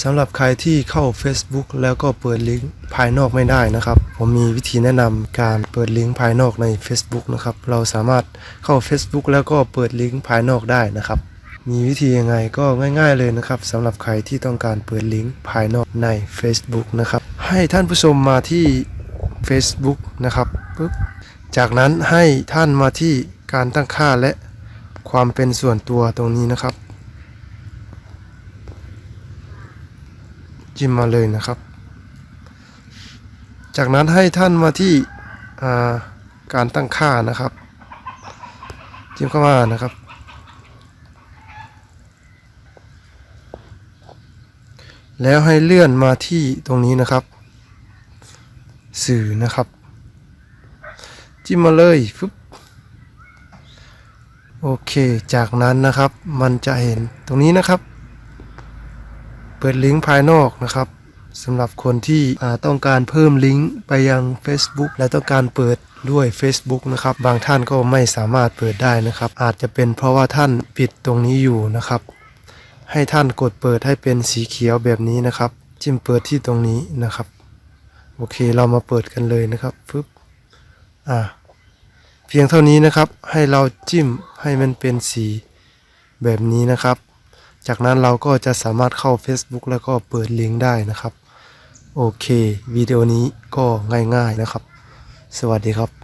สำหรับใครที่เข้า Facebook แล้วก็เปิดลิงก์ภายนอกไม่ได้นะครับ ผมมีวิธีแนะนำการเปิดลิงก์ภายนอกใน Facebook นะครับ เราสามารถเข้า Facebook แล้วก็เปิดลิงก์ภายนอกได้นะครับ มีวิธียังไงก็ง่ายๆเลยนะครับสำหรับใครที่ต้องการเปิดลิงก์ภายนอกใน Facebook นะครับ ให้ท่านผู้ชมมาที่ Facebook นะครับปึ๊บจากนั้นให้ท่านมาที่การตั้งค่าและความเป็นส่วนตัวตรงนี้นะครับ จิ้มมาเลยนะครับ จากนั้นให้ท่านมาที่าการตั้งค่านะครับ จิ้มเข้ามานะครับ แล้วให้เลื่อนมาที่ตรงนี้นะครับ สื่อนะครับ จิ้มมาเลยฟึบโอเค จากนั้นนะครับ มันจะเห็นตรงนี้นะครับ เปิดลิงก์ภายนอกนะครับสำหรับคนที่ต้องการเพิ่มลิงก์ไปยัง Facebook และต้องการเปิดด้วย Facebook นะครับ บางท่านก็ไม่สามารถเปิดได้นะครับ อาจจะเป็นเพราะว่าท่านปิดตรงนี้อยู่นะครับ ให้ท่านกดเปิดให้เป็นสีเขียวแบบนี้นะครับ จิ้มเปิดที่ตรงนี้นะครับ โอเคเรามาเปิดกันเลยนะครับฟึบอ่าเพียงเท่านี้นะครับ ให้เราจิ้มให้มันเป็นสีแบบนี้นะครับ จากนั้นเราก็จะสามารถเข้า Facebook แล้วก็เปิดลิงก์ได้นะครับ โอเค วิดีโอนี้ก็ง่ายๆนะครับ สวัสดีครับ